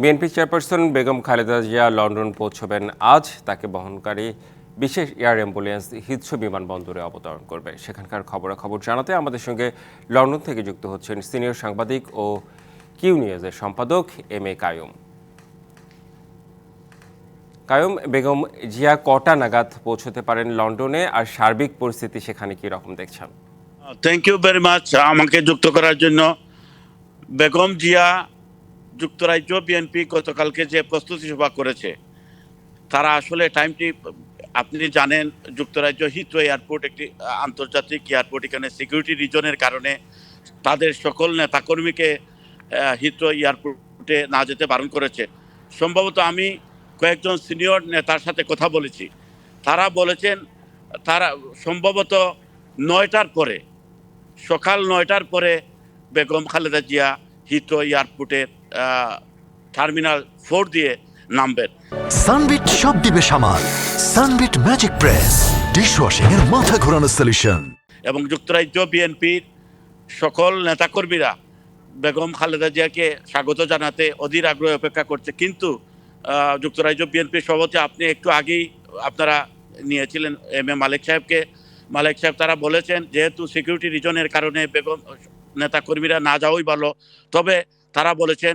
BNP chairperson Begum Khaleda Zia London পৌঁছবেন আজ। তাকে বহনকারী বিশেষ এয়ার অ্যাম্বুলেন্স হিথ্রো বিমানবন্দরে অবতরণ করবে। সেখানকার খবরাখবর জানাতে আমাদের সঙ্গে লন্ডন থেকে যুক্ত হচ্ছেন সিনিয়র সাংবাদিক ও কিউ নিউজের সম্পাদক এম এ কায়ুম। কায়ুম, বেগম জিয়া কটা নাগাদ পৌঁছতে পারেন লন্ডনে আর সার্বিক পরিস্থিতি সেখানে কি রকম দেখছেন? থ্যাংক ইউ ভেরি মাচ আমাকে যুক্ত করার জন্য। বেগম জিয়া যুক্তরাজ্য বিএনপি গতকালকে যে প্রস্তুতি সভা করেছে, তারা আসলে টাইমটি আপনি জানেন, যুক্তরাজ্য হিথ্রো এয়ারপোর্ট একটি আন্তর্জাতিক এয়ারপোর্ট এখানে সিকিউরিটি রিজনের কারণে তাদের সকল নেতাকর্মীকে হিথ্রো এয়ারপোর্টে না যেতে বারণ করেছে। সম্ভবত আমি কয়েকজন সিনিয়র নেতার সাথে কথা বলেছি। তারা বলেছেন, তারা সম্ভবত নয়টার পরে, সকাল নয়টার পরে বেগম খালেদা জিয়া হিথ্রো এয়ারপোর্টের টার্মিনাল ফোর দিয়ে নামবেন। সানবিট সব দিবে সামাল। সানবিট ম্যাজিক প্রেস ডিশওয়াশিং এর মাথা ঘোরানো সলিউশন এবং যুক্তরাজ্য বিএনপির সকল নেতাকর্মীরা বেগম খালেদা জিয়াকে স্বাগত জানাতে অধীর আগ্রহে অপেক্ষা করছে। কিন্তু যুক্তরাজ্য বিএনপির সভাপতি আপনি একটু আগেই আপনারা নিয়েছিলেন এম এ মালিক সাহেবকে। মালিক সাহেব তারা বলেছেন যেহেতু সিকিউরিটি রিজনের কারণে বেগম নেতাকর্মীরা না যাওয়াই ভালো তবে তারা বলেছেন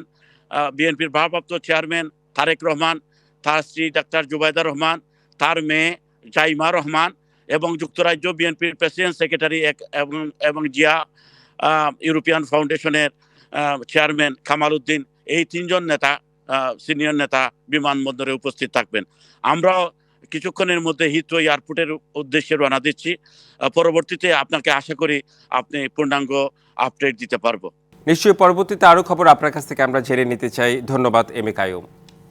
বিএনপির ভারপ্রাপ্ত চেয়ারম্যান তারেক রহমান, তার স্ত্রী ডাক্তার জুবাইদা রহমান, তার মেয়ে জাইমা রহমান এবং যুক্তরাজ্য বিএনপির প্রেসিডেন্ট সেক্রেটারি এবং এবং জিয়া ইউরোপিয়ান ফাউন্ডেশনের চেয়ারম্যান কামাল উদ্দিন, এই তিনজন নেতা সিনিয়র নেতা বিমানবন্দরে উপস্থিত থাকবেন। আমরাও কিছুক্ষণের মধ্যে হিথ্রো এয়ারপোর্টের উদ্দেশ্যে রওনা দিচ্ছি। পরবর্তীতে আপনাকে আশা করি আপনি পূর্ণাঙ্গ আপডেট দিতে পারব। নিশ্চয়ই পরবর্তীতে আরও খবর আপনার কাছ থেকে আমরা জেনে নিতে চাই। ধন্যবাদ, এম এ কায়ুম।